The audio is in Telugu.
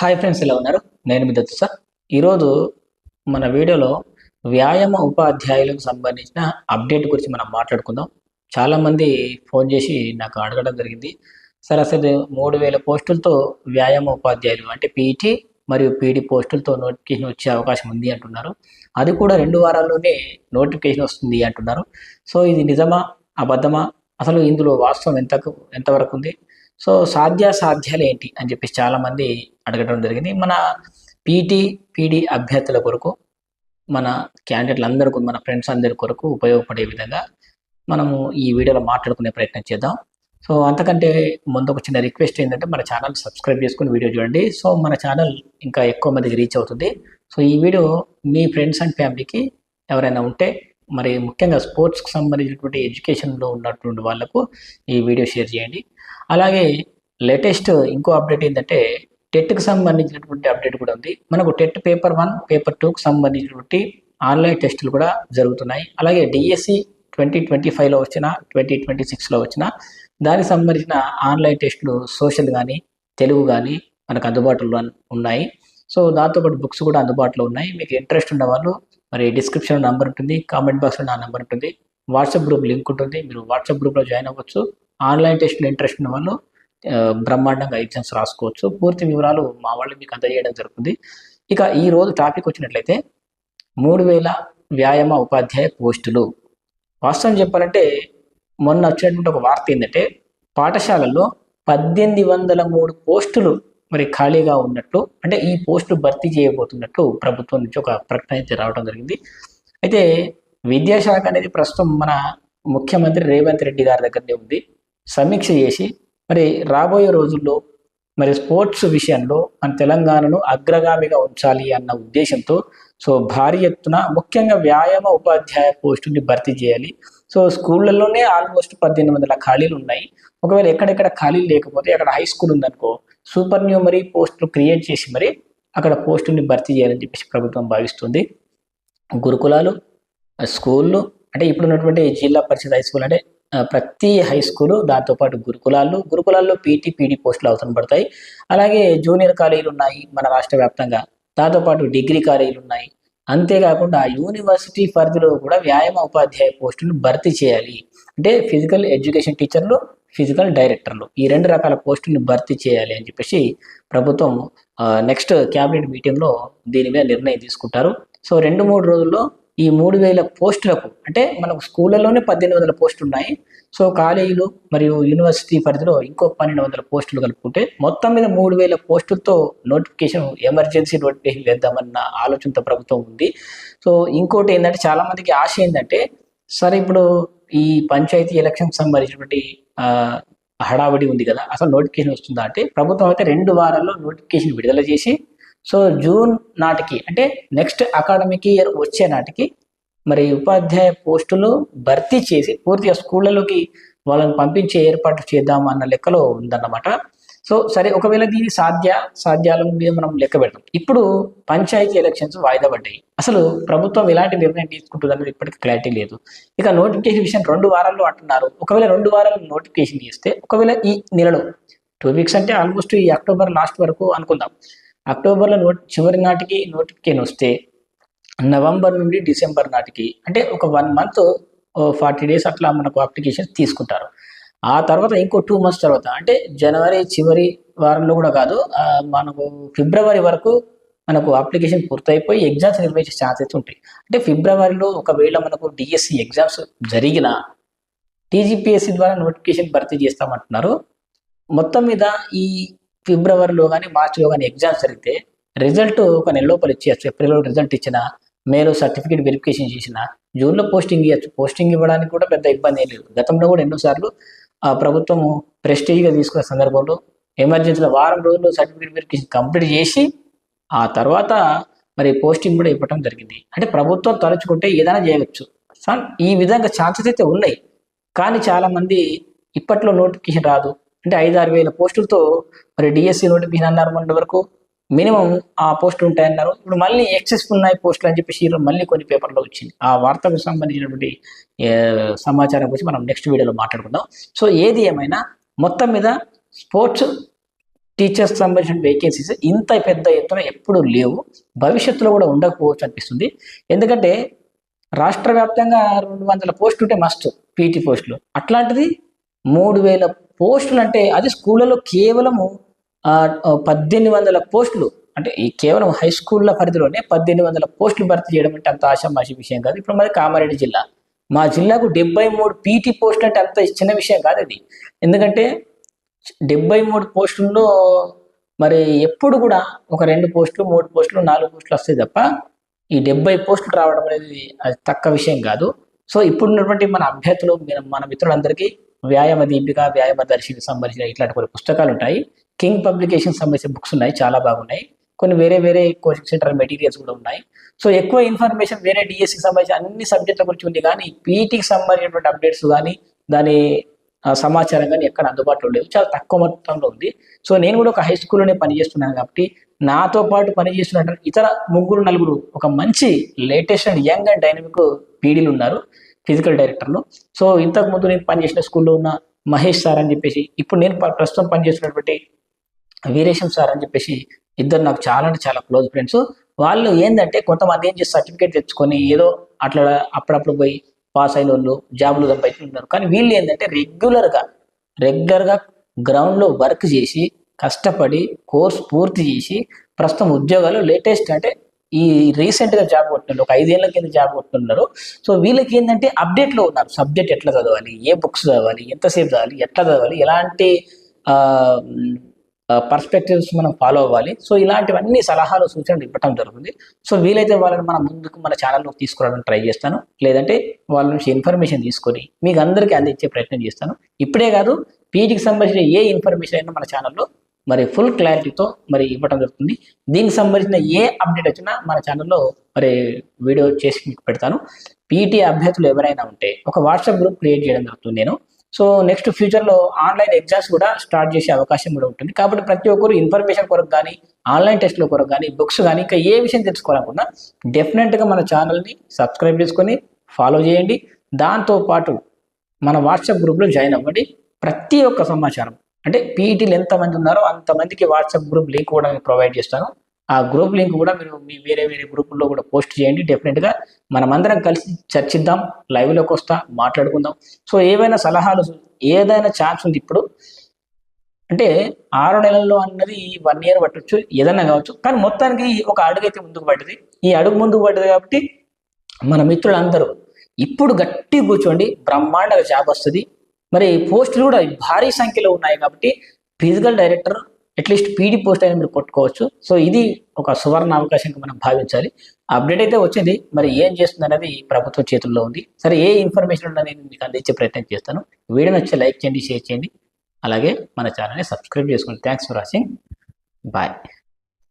హాయ్ ఫ్రెండ్స్ ఎలా ఉన్నారు? నేను మీ దత్తు సార్. ఈరోజు మన వీడియోలో వ్యాయామ ఉపాధ్యాయులకు సంబంధించిన అప్డేట్ గురించి మనం మాట్లాడుకుందాం. చాలామంది ఫోన్ చేసి నాకు అడగడం జరిగింది. సార్ అసలు మూడు వేల పోస్టులతో వ్యాయామ ఉపాధ్యాయులు అంటే పీటీ మరియు పీడీ పోస్టులతో నోటిఫికేషన్ వచ్చే అవకాశం ఉంది అంటున్నారు. అది కూడా రెండు వారాల్లోనే నోటిఫికేషన్ వస్తుంది అంటున్నారు. సో ఇది నిజమా? అబద్ధమా? అసలు ఇందులో వాస్తవం ఎంతకు ఎంతవరకు ఉంది? సో సాధ్యాసాధ్యాలు ఏంటి అని చెప్పేసి చాలామంది అడగడం జరిగింది. మన పీటీ పీడీ అభ్యర్థుల కొరకు మన క్యాండిడేట్లు అందరికీ మన ఫ్రెండ్స్ అందరి కొరకు ఉపయోగపడే విధంగా మనము ఈ వీడియోలో మాట్లాడుకునే ప్రయత్నం చేద్దాం. సో అంతకంటే ముందు ఒక చిన్న రిక్వెస్ట్ ఏంటంటే మన ఛానల్ సబ్స్క్రైబ్ చేసుకుని వీడియో చూడండి. సో మన ఛానల్ ఇంకా ఎక్కువ మందికి రీచ్ అవుతుంది. సో ఈ వీడియో మీ ఫ్రెండ్స్ అండ్ ఫ్యామిలీకి ఎవరైనా ఉంటే మరి ముఖ్యంగా స్పోర్ట్స్కి సంబంధించినటువంటి ఎడ్యుకేషన్లో ఉన్నటువంటి వాళ్ళకు ఈ వీడియో షేర్ చేయండి. అలాగే లేటెస్ట్ ఇంకో అప్డేట్ ఏంటంటే టెట్కి సంబంధించినటువంటి అప్డేట్ కూడా ఉంది. మనకు టెట్ పేపర్ వన్ పేపర్ టూకి సంబంధించినటువంటి ఆన్లైన్ టెస్టులు కూడా జరుగుతున్నాయి. అలాగే డిఎస్సి ట్వంటీ ట్వంటీ ఫైవ్లో వచ్చిన ట్వంటీ ట్వంటీ సిక్స్లో వచ్చిన దానికి సంబంధించిన ఆన్లైన్ టెస్టులు సోషల్ కానీ తెలుగు కానీ మనకు అందుబాటులో ఉన్నాయి. సో దాంతోపాటు బుక్స్ కూడా అందుబాటులో ఉన్నాయి. మీకు ఇంట్రెస్ట్ ఉన్న వాళ్ళు మరి డిస్క్రిప్షన్లో నెంబర్ ఉంటుంది కామెంట్ బాక్స్లో నా నెంబర్ ఉంటుంది వాట్సాప్ గ్రూప్ లింక్ ఉంటుంది మీరు వాట్సాప్ గ్రూప్లో జాయిన్ అవ్వచ్చు. ఆన్లైన్ టెస్ట్లో ఇంట్రెస్ట్ ఉన్న వాళ్ళు బ్రహ్మాండంగా ఎగ్జామ్స్ రాసుకోవచ్చు. పూర్తి వివరాలు మా వాళ్ళు మీకు అందజేయడం జరుగుతుంది. ఇక ఈ రోజు టాపిక్ వచ్చినట్లయితే మూడు వేల వ్యాయామ ఉపాధ్యాయ పోస్టులు. వాస్తవం చెప్పాలంటే మొన్న వచ్చినటువంటి ఒక వార్త ఏంటంటే పాఠశాలల్లో పద్దెనిమిది వందల మూడు పోస్టులు మరి ఖాళీగా ఉన్నట్లు అంటే ఈ పోస్టు భర్తీ చేయబోతున్నట్లు ప్రభుత్వం నుంచి ఒక ప్రకటన అయితే రావడం జరిగింది. అయితే విద్యాశాఖ అనేది ప్రస్తుతం మన ముఖ్యమంత్రి రేవంత్ రెడ్డి గారి దగ్గరనే ఉంది. సమీక్ష చేసి మరి రాబోయే రోజుల్లో మరి స్పోర్ట్స్ విషయంలో మన తెలంగాణను అగ్రగామిగా ఉంచాలి అన్న ఉద్దేశంతో సో భారీ ఎత్తున ముఖ్యంగా వ్యాయామ ఉపాధ్యాయ పోస్టుని భర్తీ చేయాలి. సో స్కూళ్ళల్లోనే ఆల్మోస్ట్ పద్దెనిమిది వందల ఖాళీలు ఉన్నాయి. ఒకవేళ ఎక్కడెక్కడ ఖాళీలు లేకపోతే అక్కడ హై స్కూల్ ఉందనుకో సూపర్ న్యూమరీ పోస్టులు క్రియేట్ చేసి మరి అక్కడ పోస్టుని భర్తీ చేయాలని చెప్పేసి ప్రభుత్వం భావిస్తుంది. గురుకులాలు స్కూళ్ళు అంటే ఇప్పుడు ఉన్నటువంటి జిల్లా పరిషత్ హై స్కూల్ అంటే ప్రతి హై స్కూలు దాంతోపాటు గురుకులాలు గురుకులాల్లో పీటీ పీడీ పోస్టులు అవసరం పడతాయి. అలాగే జూనియర్ కాలేజీలు ఉన్నాయి మన రాష్ట్ర వ్యాప్తంగా. దాంతోపాటు డిగ్రీ కాలేజీలు ఉన్నాయి. అంతేకాకుండా యూనివర్సిటీ పరిధిలో కూడా వ్యాయామ ఉపాధ్యాయ పోస్టులు భర్తీ చేయాలి. అంటే ఫిజికల్ ఎడ్యుకేషన్ టీచర్లు ఫిజికల్ డైరెక్టర్లు ఈ రెండు రకాల పోస్టులను భర్తీ చేయాలి అని చెప్పేసి ప్రభుత్వం నెక్స్ట్ క్యాబినెట్ మీటింగ్లో దీని మీద నిర్ణయం తీసుకుంటారు. సో రెండు మూడు రోజుల్లో ఈ మూడు వేల పోస్టులకు అంటే మనకు స్కూళ్ళలోనే పద్దెనిమిది వందల పోస్టులు ఉన్నాయి సో కాలేజీలు మరియు యూనివర్సిటీ పరిధిలో ఇంకో పన్నెండు వందల పోస్టులు కలుపుకుంటే మొత్తం మీద మూడు వేల పోస్టులతో నోటిఫికేషన్ ఎమర్జెన్సీ నోటిఫికేషన్ వేద్దామన్న ఆలోచనతో ప్రభుత్వం ఉంది. సో ఇంకోటి ఏంటంటే చాలామందికి ఆశ ఏంటంటే సరే ఇప్పుడు ఈ పంచాయతీ ఎలక్షన్ సంబంధించినటువంటి హడావిడి ఉంది కదా అసలు నోటిఫికేషన్ వస్తుందా అంటే ప్రభుత్వం అయితే రెండు వారాల్లో నోటిఫికేషన్ విడుదల చేసి సో జూన్ నాటికి అంటే నెక్స్ట్ అకాడమిక్ ఇయర్ వచ్చే నాటికి మరి ఉపాధ్యాయ పోస్టులు భర్తీ చేసి పూర్తిగా స్కూళ్ళలోకి వాళ్ళని పంపించే ఏర్పాటు చేద్దాం అన్న లెక్కలో ఉందన్నమాట. సో సరే ఒకవేళ దీని సాధ్య సాధ్యాల మీద మనం లెక్క పెడతాం ఇప్పుడు పంచాయతీ ఎలక్షన్స్ వాయిదా పడ్డాయి. అసలు ప్రభుత్వం ఎలాంటి నిర్ణయం తీసుకుంటుంది అనేది ఇప్పటికీ క్లారిటీ లేదు. ఇక నోటిఫికేషన్ విషయం రెండు వారాల్లో అంటున్నారు. ఒకవేళ రెండు వారాలు నోటిఫికేషన్ ఇస్తే ఒకవేళ ఈ నెలలో టూ వీక్స్ అంటే ఆల్మోస్ట్ ఈ అక్టోబర్ లాస్ట్ వరకు అనుకుందాం. అక్టోబర్లో నోట్ చివరి నాటికి నోటిఫికేషన్ వస్తే నవంబర్ నుండి డిసెంబర్ నాటికి అంటే ఒక వన్ మంత్ ఫార్టీ డేస్ అట్లా మనకు అప్లికేషన్ తీసుకుంటారు. ఆ తర్వాత ఇంకో టూ మంత్స్ తర్వాత అంటే జనవరి చివరి వారంలో కూడా కాదు మనకు ఫిబ్రవరి వరకు మనకు అప్లికేషన్ పూర్తయిపోయి ఎగ్జామ్స్ నిర్వహించే ఛాన్సెస్ ఉంటాయి. అంటే ఫిబ్రవరిలో ఒకవేళ మనకు డిఎస్సి ఎగ్జామ్స్ జరిగిన టీజీపీఎస్సీ ద్వారా నోటిఫికేషన్ భర్తీ చేస్తామంటున్నారు. మొత్తం మీద ఈ ఫిబ్రవరిలో కానీ మార్చిలో కానీ ఎగ్జామ్స్ జరిగితే రిజల్ట్ ఒక నెల లోపల ఇచ్చేయచ్చు ఏప్రిల్లో రిజల్ట్ ఇచ్చిన మేలో సర్టిఫికేట్ వెరిఫికేషన్ చేసిన జూన్లో పోస్టింగ్ ఇవ్వచ్చు పోస్టింగ్ ఇవ్వడానికి కూడా పెద్ద ఇబ్బంది ఏం లేదు. గతంలో కూడా ఎన్నోసార్లు ఆ ప్రభుత్వం ప్రెస్టీజ్గా తీసుకున్న సందర్భంలో ఎమర్జెన్సీలో వారం రోజుల్లో సర్టిఫికేట్ వెరిఫికేషన్ కంప్లీట్ చేసి ఆ తర్వాత మరి పోస్టింగ్ కూడా ఇవ్వటం జరిగింది. అంటే ప్రభుత్వం తలుచుకుంటే ఏదైనా చేయవచ్చు. సో ఈ విధంగా ఛాన్సెస్ అయితే ఉన్నాయి. కానీ చాలామంది ఇప్పట్లో నోటిఫికేషన్ రాదు. అంటే ఐదు ఆరు వేల పోస్టులతో మరి డిఎస్సి నోటిఫికేషన్ అన్నారు మొన్నటి వరకు. మినిమం ఆ పోస్టులు ఉంటాయన్నారు. ఇప్పుడు మళ్ళీ ఎక్సెస్ ఉన్నాయి పోస్టులు అని చెప్పేసి మళ్ళీ కొన్ని పేపర్లో వచ్చింది. ఆ వార్తకు సంబంధించినటువంటి సమాచారం గురించి మనం నెక్స్ట్ వీడియోలో మాట్లాడుకుందాం. సో ఏది ఏమైనా మొత్తం మీద స్పోర్ట్స్ టీచర్స్ సంబంధించిన వేకెన్సీస్ ఇంత పెద్ద ఎత్తున ఎప్పుడు లేవు. భవిష్యత్తులో కూడా ఉండకపోవచ్చు అనిపిస్తుంది. ఎందుకంటే రాష్ట్ర వ్యాప్తంగా రెండు వందల పోస్టులు ఉంటే మస్ట్ పీటీ పోస్టులు. అట్లాంటిది మూడు వేల పోస్టులు అంటే అది స్కూళ్ళలో కేవలము పద్దెనిమిది వందల పోస్టులు. అంటే ఈ కేవలం హై స్కూళ్ళ పరిధిలోనే పద్దెనిమిది వందల పోస్టులు భర్తీ చేయడం అంటే అంత ఆశామాషి విషయం కాదు. ఇప్పుడు మాది కామారెడ్డి జిల్లా. మా జిల్లాకు డెబ్బై మూడు పీటీ పోస్టులు అంటే అంత చిన్న విషయం కాదు అది ఎందుకంటే డెబ్బై మూడు పోస్టుల్లో మరి ఎప్పుడు కూడా ఒక రెండు పోస్టులు మూడు పోస్టులు నాలుగు పోస్టులు వస్తాయి తప్ప ఈ డెబ్బై పోస్టులు రావడం అనేది అది తక్కువ విషయం కాదు. సో ఇప్పుడు ఉన్నటువంటి మన అభ్యర్థులు మన- మన మిత్రులందరికీ వ్యాయామ దీపిక వ్యాయామ దర్శికి సంబంధించిన ఇట్లాంటి కొన్ని పుస్తకాలు ఉంటాయి. కింగ్ పబ్లికేషన్ సంబంధించిన బుక్స్ ఉన్నాయి చాలా బాగున్నాయి. కొన్ని వేరే వేరే కోచింగ్ సెంటర్ మెటీరియల్స్ కూడా ఉన్నాయి. సో ఎక్కువ ఇన్ఫర్మేషన్ వేరే డిఎస్సికి సంబంధించిన అన్ని సబ్జెక్టుల గురించి ఉంది కానీ పీటీకి సంబంధించినటువంటి అప్డేట్స్ కానీ దాని సమాచారం కానీ ఎక్కడ అందుబాటులో లేదు చాలా తక్కువ మొత్తంలో ఉంది. సో నేను కూడా ఒక హై స్కూల్లోనే పనిచేస్తున్నాను కాబట్టి నాతో పాటు పనిచేస్తున్న ఇతర ముగ్గురు నలుగురు ఒక మంచి latest and young and dynamic పీడీలు ఉన్నారు. ఫిజికల్ డైరెక్టర్లు సో ఇంతకు ముందు నేను పనిచేసిన స్కూల్లో ఉన్న మహేష్ సార్ అని చెప్పేసి ఇప్పుడు నేను ప- ప్రస్తుతం పనిచేస్తున్నటువంటి వీరేశం సార్ అని చెప్పేసి ఇద్దరు నాకు చాలా అంటే చాలా క్లోజ్ ఫ్రెండ్స్ వాళ్ళు ఏంటంటే కొంతమంది ఏం చేసి సర్టిఫికేట్ తెచ్చుకొని ఏదో అట్లా అప్పుడప్పుడు పోయి పాస్ అయిన వాళ్ళు జాబులు ఉన్నారు కానీ వీళ్ళు ఏంటంటే రెగ్యులర్గా రెగ్యులర్గా గ్రౌండ్లో వర్క్ చేసి కష్టపడి కోర్స్ పూర్తి చేసి ప్రస్తుతం ఉద్యోగాలు లేటెస్ట్ అంటే ఈ రీసెంట్గా జాబ్ కొట్టినారు ఒక ఐదేళ్ళ కింద జాబ్ కొట్టున్నారు సో వీళ్ళకి ఏంటంటే అప్డేట్లో ఉన్నారు. సబ్జెక్ట్ ఎట్లా చదవాలి? ఏ బుక్స్ చదవాలి? ఎంతసేపు చదవాలి? ఎట్లా చదవాలి? ఎలాంటి పర్స్పెక్టివ్స్ మనం ఫాలో అవ్వాలి? సో ఇలాంటివన్నీ సలహాలు సూచనలు ఇవ్వటం జరుగుతుంది. సో వీలైతే వాళ్ళని మనం ముందుకు మన ఛానల్లోకి తీసుకురావడానికి ట్రై చేస్తాను. లేదంటే వాళ్ళ నుంచి ఇన్ఫర్మేషన్ తీసుకొని మీకు అందరికీ అందించే ప్రయత్నం చేస్తాను. ఇప్పుడే కాదు పీజీకి సంబంధించిన ఏ ఇన్ఫర్మేషన్ అయినా మన ఛానల్లో మరి ఫుల్ క్లారిటీతో మరి ఇవ్వడం జరుగుతుంది. దీనికి సంబంధించిన ఏ అప్డేట్ వచ్చినా మన ఛానల్లో మరి వీడియో చేసి మీకు పెడతాను. పీటీ అభ్యర్థులు ఎవరైనా ఉంటే ఒక వాట్సాప్ గ్రూప్ క్రియేట్ చేయడం జరుగుతుంది నేను. సో నెక్స్ట్ ఫ్యూచర్లో ఆన్లైన్ ఎగ్జామ్స్ కూడా స్టార్ట్ చేసే అవకాశం కూడా ఉంటుంది. కాబట్టి ప్రతి ఒక్కరు ఇన్ఫర్మేషన్ కొరకు కానీ ఆన్లైన్ టెస్ట్ల కొరకు కానీ బుక్స్ కానీ ఇంకా ఏ విషయం తెలుసుకోవాలనుకున్నా డెఫినెట్గా మన ఛానల్ని సబ్స్క్రైబ్ చేసుకొని ఫాలో చేయండి. దాంతోపాటు మన వాట్సాప్ గ్రూప్లో జాయిన్ అవ్వండి. ప్రతి ఒక్క సమాచారం అంటే పీఈటీలు ఎంతమంది ఉన్నారో అంతమందికి వాట్సాప్ గ్రూప్ లింక్ కూడా నేను ప్రొవైడ్ చేస్తాను. ఆ గ్రూప్ లింక్ కూడా మీరు మీ వేరే వేరే గ్రూపుల్లో కూడా పోస్ట్ చేయండి. డెఫినెట్గా మనమందరం కలిసి చర్చిద్దాం లైవ్లోకి వస్తా మాట్లాడుకుందాం. సో ఏవైనా సలహాలు ఏదైనా ఛాన్స్ ఉంది ఇప్పుడు అంటే ఆరు నెలల్లో అన్నది వన్ ఇయర్ పట్టొచ్చు ఏదైనా కావచ్చు. కానీ మొత్తానికి ఒక అడుగు అయితే ముందుకు పడ్డది. ఈ అడుగు ముందుకు పడ్డది కాబట్టి మన మిత్రులందరూ ఇప్పుడు గట్టి కూర్చోండి. బ్రహ్మాండగా జాబ్ వస్తుంది. మరి పోస్టులు కూడా భారీ సంఖ్యలో ఉన్నాయి కాబట్టి physical director at least PD post అయినా మీరు కొట్టుకోవచ్చు. సో ఇది ఒక సువర్ణ అవకాశంగా మనం భావించాలి. అప్డేట్ అయితే వచ్చింది. మరి ఏం చేస్తుంది అనేది ప్రభుత్వం చేతుల్లో ఉంది. సరే ఏ ఇన్ఫర్మేషన్ ఉన్నా నేను మీకు అందించే ప్రయత్నం చేస్తాను. వీడియో నచ్చే లైక్ చేయండి షేర్ చేయండి. అలాగే మన ఛానల్ని సబ్స్క్రైబ్ చేసుకోండి. Thanks for watching bye